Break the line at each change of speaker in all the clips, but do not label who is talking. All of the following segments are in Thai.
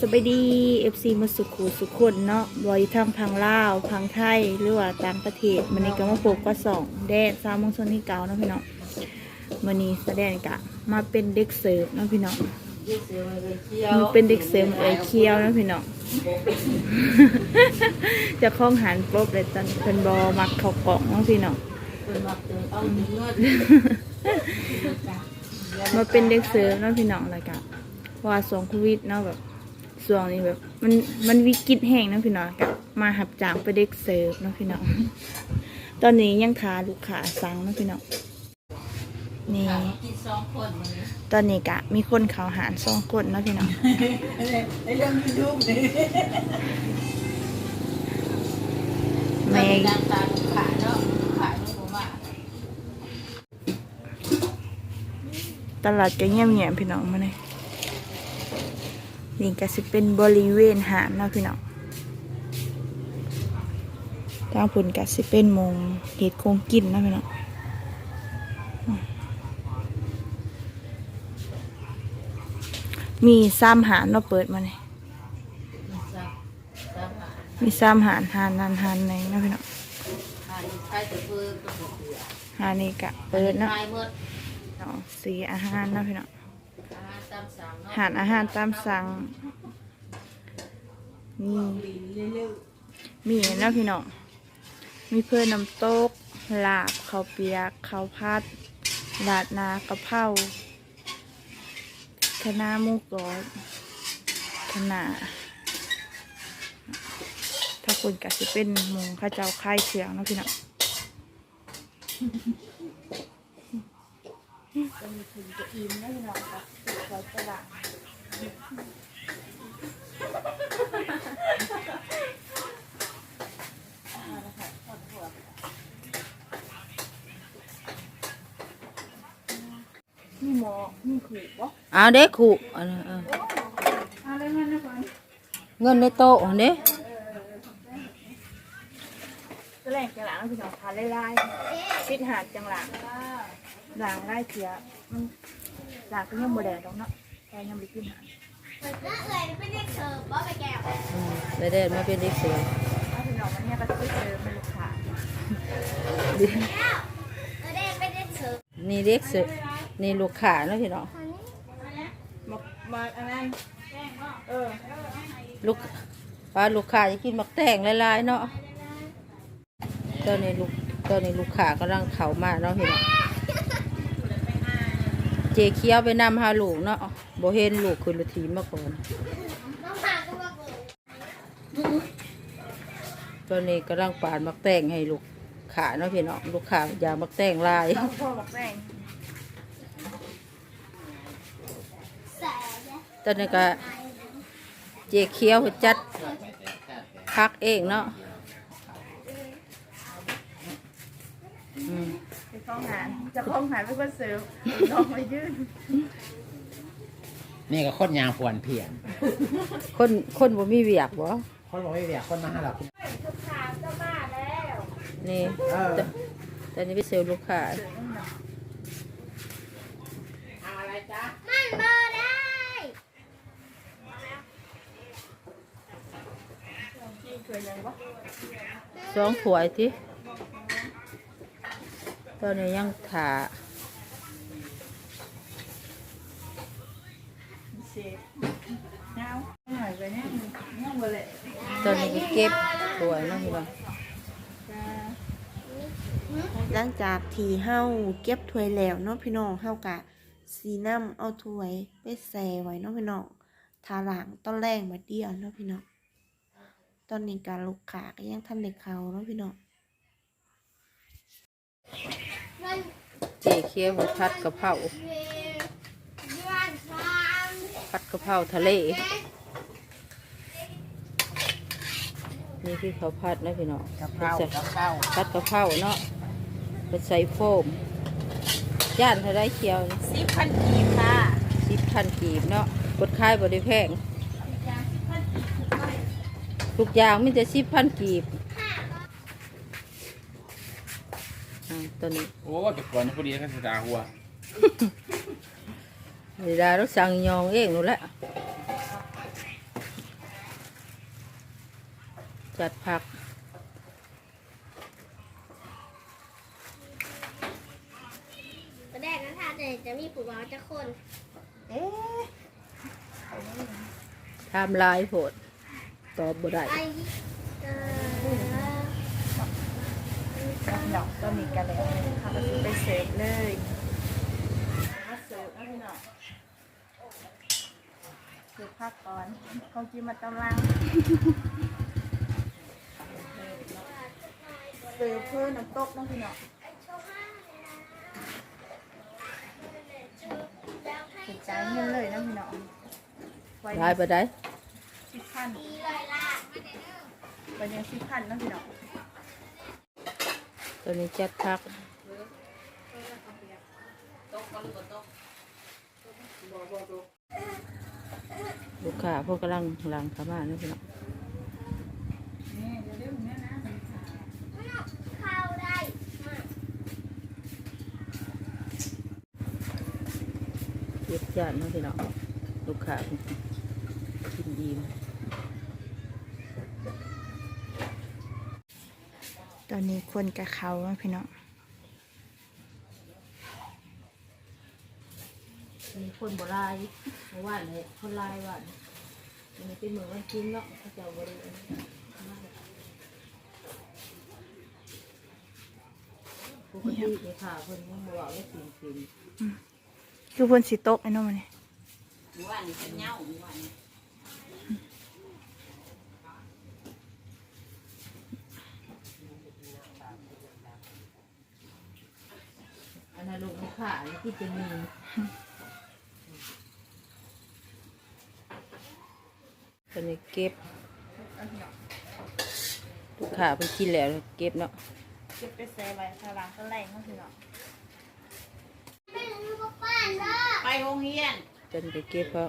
สบายดี FC มาสุขุสุขคนเนาะบอยทั้งพังลาวพังไทยหรือว่าต่างประเทศมันนี้ก็มาพบก็สองแดดสามมงส่วนที่เก่าเนาะพี่น้องมันนี้แสดงกะมาเป็นเด็กเสิร์ฟเนาะพี่น้องมันเป็นเด็กเสิร์ฟเอยเคียวเนาะพี่น้องจะคล้องหันปรบเลยตอนเป็นบอมักเขากล่องเนาะพี่น้องมาเป็นเด็กเสิร์ฟเนาะพี่น้องอะไรกันว่าสวงโควิดเนาะแบบ สวงนี้แบบ มันมันวิกฤตแห้งเนาะพี่น้องกับมาหับจ้างไปนเด็กเสิร์ฟเนาะพี่น้องตอนนี้ยังทาลูกค้าสั่งเนาะพี่น้องนี่ตอนนี้กะ มีคนเขาหารสองคนเนาะพี่น้อง
ไอ้เรื่องยูทูบนี่
แม่
ดังตาขายเนาะขายไม่ผมว่า
ตลาดก็เงียบเงียบๆพี่น้องมาเลย นี่ก็สิเป็นบริเวณหาดเนาะพี่น้องทางพุ่นก็สิเป็นหมงเห็ดคงกินเนาะพี่น้องมีซ้ำหารเนาะเปิดมาเลยมีซ้ำหารหานนันหานไหนเนาะพี่น้อง
ขายใช้แต่เพื่อก็บอกเบื่อ
หานี่กะเปิดเนาะ
ขายหมด
เนาะสีอาหารเนาะพี่น้อง
อาหารตามสั่งเนาะ
หารอาหารตามสั่งนี่
เร็ว
มีนะพี่น้องมีเพื่อนน้ำตกลาบข้าวเปียกข้าวพัดลาดนากะเพราคะน้าหมูกรอบคะน้าถ้าคุณกะสิเป็นหมูข้าเจ้าค่ายเสียงเนาะพี่น้องจะมีถึงจะอิ่มนะพี่น้อง ค่ะขอตลาดนี่หมอนี่ขู่วะ
เอาเด็กขู่อันนั้นเออ
อะไรเงินนะฟัน
เงินในโต๊ะอันนี้
จะแหล่งจังหลังพี่น้องทานไล่ๆปิดหาดจังหลังหลังไล่เสียมัน หลังก็ยังโมแดงดอกเนาะแต่ยังไม่ขึ้นหาด
อืมได้เด็มาเป็นเด็กเสือ
ถ้าพี่น้องมันเนี่ยก็จะไปเจอมันลูกค้า
นี่เด็กเสือนี่ลูกค้าเนาะพี่น้อง
มามาอันนั้นเออ
ลูกปลาลูกค้าจะกินมักแต่งหลายๆเนาะตอนนี้ลูกตอนนี้ลูกค้ากำลังเข้ามาเนาะพี่น้อง เจเคี้ยวไปนำหาลูกเนาะบ่เห็นลูกคือรทีมาก่อนตอนนี้กำลังปาดมักแต่งให้ลูกขาเนาะพี่น้องลูกค้าอยากมักแต่งลาย
ต้องพ่อบอกแม่ง
ตอนนี้ก็เจเคี้ยวจัดพักเองเนาะอืม
ไปคล้องหานจะคล้องหานเป็นคนเสิร์ฟลองมายื่น
นี่ก็คนยางปวนเพียน
คนคนบ่มีเวียกบ่
คนบอกไม่เรียกคนมาหาเรา
นี่
เออ
ตตอนนี้ไปเซลล์ลูกค้า
เคยยังวะ
สองถ้วยที่ตอนนี้ยังถา
เสียเงาหน่อยไปเนี่ยเงา
ตอนนี้ก็เก็บถวยเนาะพี่น้อง
หลังจากที่เฮาเก็บถ้วยแล้วเนาะพี่น้องเฮากะสีน้ำเอาถ้วยไปแส่ไว้เนาะพี่น้องทาหลังตอนแรกมาเดียวเนาะพี่น้องตอนนี้การลูกค้าก็ยังทันได้เขาเนาะพี่น้อง
เจเคี้ยวผัดกะเพราผัดกะเพราทะเล นี่คือเขาวผัดนะพี่น้อง
กะเพรากะเพรา
ผัดกะเพราเนาะเป็นใส่โฟมย่านเท่าไรเคี้ยว
สิบพันกีบค่ะ
สิบพันกีบเนาะกดขายบริแพงทุกอย่างมีแต่สิบพันกีบ อ่าตัวนี้
โอ้แต่ก่อนนี่พอดีกันสตาหัว
เวลาเราสั่งยองเองนู่นแหละจัดผัก
ตอนแรกนะท่าจะมีผัวจะคน
ทำลายโหดตอบบ่ได้
ดอกก็มีกันแล้วค่ะก็คือไปเสิร์ฟเลยมาเสิร์ฟนะพี่น้องเสิร์ฟผักก่อนเขากินมาตำลังเสิร์ฟเพื่อน้ำตกนะพี่น้องติดใจเงินเลยนะพี่น้องไว้
ได้บ่ได้
สิบพันวันยังสิบพันนะพี่น้อง
ตอนนี้จัดผักลูกค้าพวกกำลังหลังเข้ามาเนาะพี่น้อง
เข้าได้มา
เก็บจานนะพี่น้องลูกค้ากินกินอิ่ม
ตอนนี้คนกับเขานะพี่น้อง
มีคนบ่หลายเมื่อวานเลยคนหลายวันมันนี้เป็นเหมือนวันกินเนาะเขาเจะบ่ได้ปกติเลยค่ะเพิ่นยังบ่เว้าได้กินกิน
คือเพิ่นสิโต๊ะไอ้น้องมันนี่
ว่านี่เป็นเหงาว่านี่ นนั้นลูกมันขาแล้วที่จะมีตอนนี้เก็บลูกค้าเพิ่นกินแล้วเก็บเนาะ
เก็บไปใส่ไว้ข้างหลังข้างแรงนะพี่น้อง
ไม่รู้ว่าป้านเด้อ
ไปโรงเรียน
จนไปเก็บเขา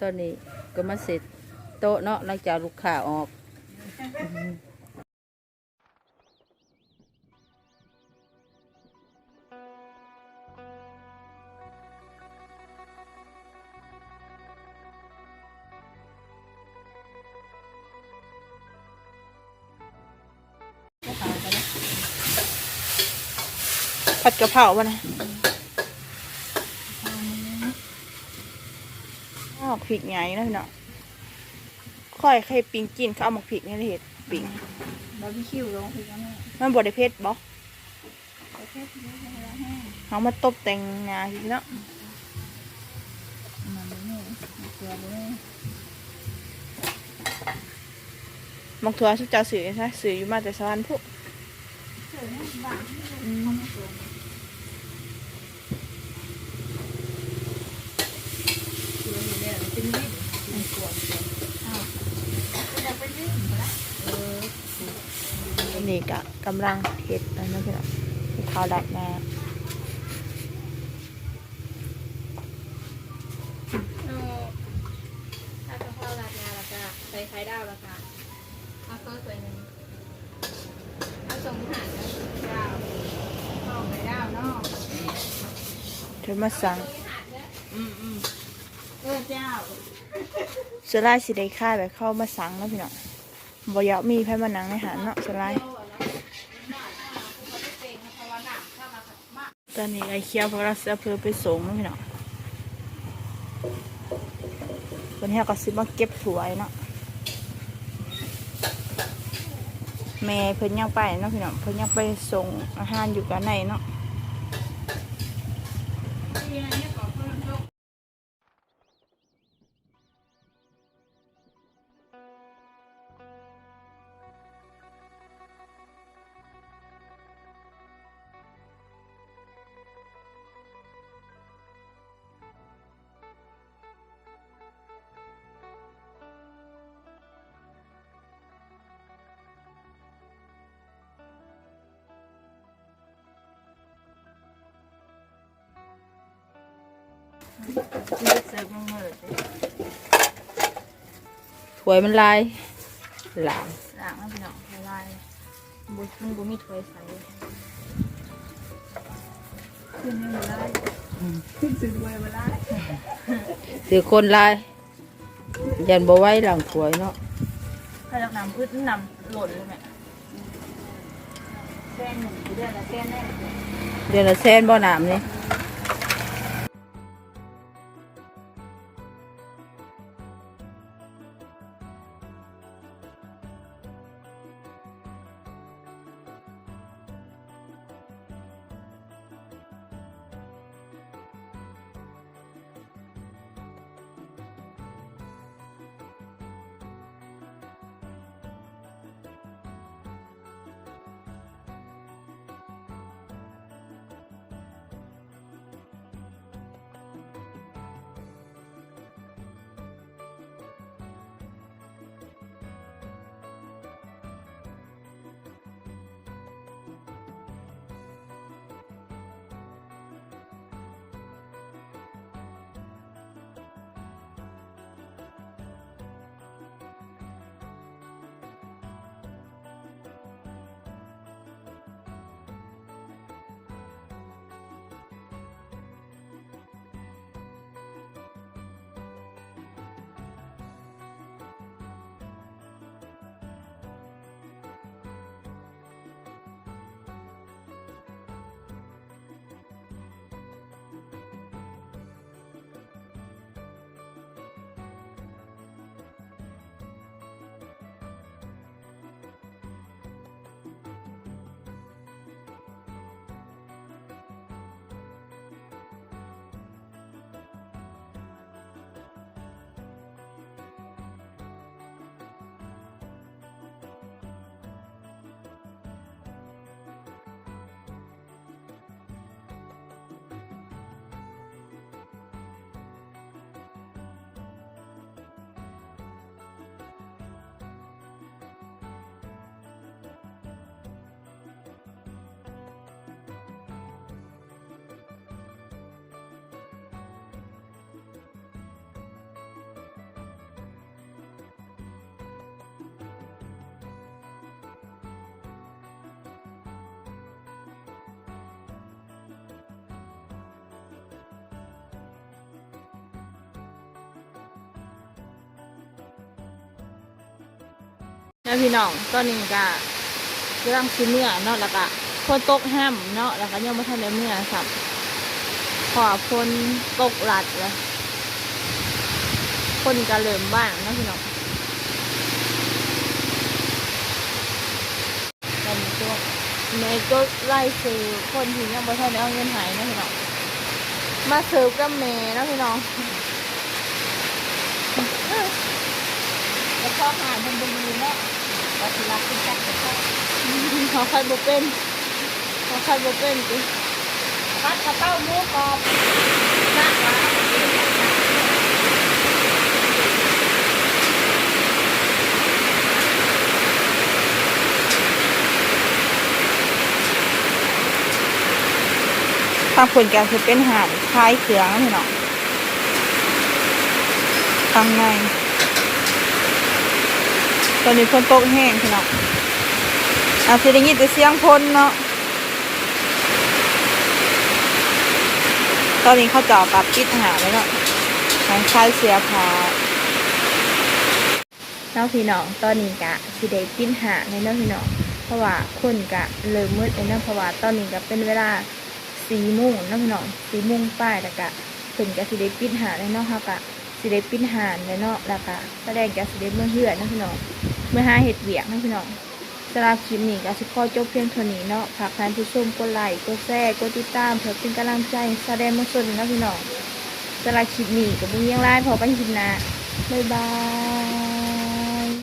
ตอนนี้ก็มาเสร็จโต๊ะเนาะหลังจากลูกค้าออก
ผัดกะเพราป่ะนะอ้าวพริกไงนะพี่น้องค่อยใครปิงกินเขาเอาหมกพริกนี่เลยเห็ดปิง
บาร์บีคิวลงพริกแล้วแม่
มันบดได้เผ็ดบ่เขามาตบแต่งงาพี่เนาะ
มันไม่มีเกลือไม่มี
มักถั่วชุบเจ้าสื่อใช่สื่ออยู่มาแต่สวรรค์พวก
นี่กวนกวนอ้าวก็จะเป็ดอั
นนี้กำลังเห็ดแล้วนะพี่น้องข้าวดัดนา
เอาถ้ากะเพราราดนาแล้วก็ใส่ไข่ดาวแล้วก็เอาซอสตัวหนึ่ง เอาสงหันแล้ว
ดาเข้าไปด้าวเนาะ
เธอมาสั่ง
อืมอืมเออเจ้า
สอลายสิได้ค่าแบบเข้ามาสั่งแล้วพี่น้องบ่อยากมีไผมานั่งในหาดเนาะสอลายตอนนี้ไอ้เคียวเพราะราเสือเพอไปส่งแล้วพี่น้องวันนี้เราก็ซื้อมาเก็บถั่วไว้เนาะ แม่เพิ่นยังไปเนาะพี่น้องเพิ่นยังไปส่งอาหารอยู่กันในเนาะ เสิร์ฟมือ
ถ้วยมันลายหลาม
ๆล้างแล้วพี่น้องละลายบุมันบุมีถ้วยใส่
ขึ้นยังไม่ได้ขึ้นสื่อด้วยมาได้
ถือคนลายยันบ่ไหว้หลังถ้วยเนาะ
เถ้าจากน้ำอึดน้ำหล่นเลยแม่
แค่หนึ่งเดือนละแค่แน่
เดือนละแสนบ่หนามนี่
แล้วพี่น้องตอนนี้ก็กำลังซื้อเมื่อเนาะแล้วก็คนตกห้ามเนาะแล้วก็ยังไม่ทันได้เมื่อสับขอคนตกหลัดเลยคนก็เริ่มบ้างนะพี่น้องตอนนี้ก็แม่ก็ไล่ซื้อคนที่ยังไม่ทันได้เอาเงินหายนะพี่น้องมาซื้อกับแม่เนะพี่น้อง
แล้วก็หานมันดีเนาะ วัชิระคุณจักรก็
เขาใครบ่เป็นเขาใครบ่เป็นจิ
พัดกระเต้าหมูกรอบนักว่า
ทางผลการคือเป็นหานคล้ายเสืองพี่น้องข้างใน ตอนนี้ฝนตกแห้งพี่น้องอาจจะได้ยินแต่เสียงพลเนาะ ตอนนี้เขาเจาะกับปิดหาเลยเนาะทางคล้ายเสือผาน้องพี่น้องตอนนี้กะสิได้ปิดหาในเนาะพี่น้องเพราะว่าคนกะเริ่มมืดเลยเนาะเพราะว่าตอนนี้ก็เป็นเวลาสี่โมงเนาะพี่น้องสี่โมงป้ายแล้วก็เพิ่นก็สิได้ปิดหาดเลยเนาะเฮาก็สิได้ปิดหาดเลยเนาะแล้วก็แสดงก็สิได้เมื่อเฮือนเนาะพี่น้อง เมื่อหาเห็ดเวียกนะพี่น้องสำหรับคลิปนี้ก็สิขอจบเพียงเท่านี้เนาะฝากท่านผู้ชมกดไลค์กดแชร์กดติดตามเพื่อเป็นกำลังใจแสดงมาสนเนาะพี่น้องสำหรับคลิปนี้ก็บ่มีหยังไลายพอกันคลิปหน้าบ๊ายบาย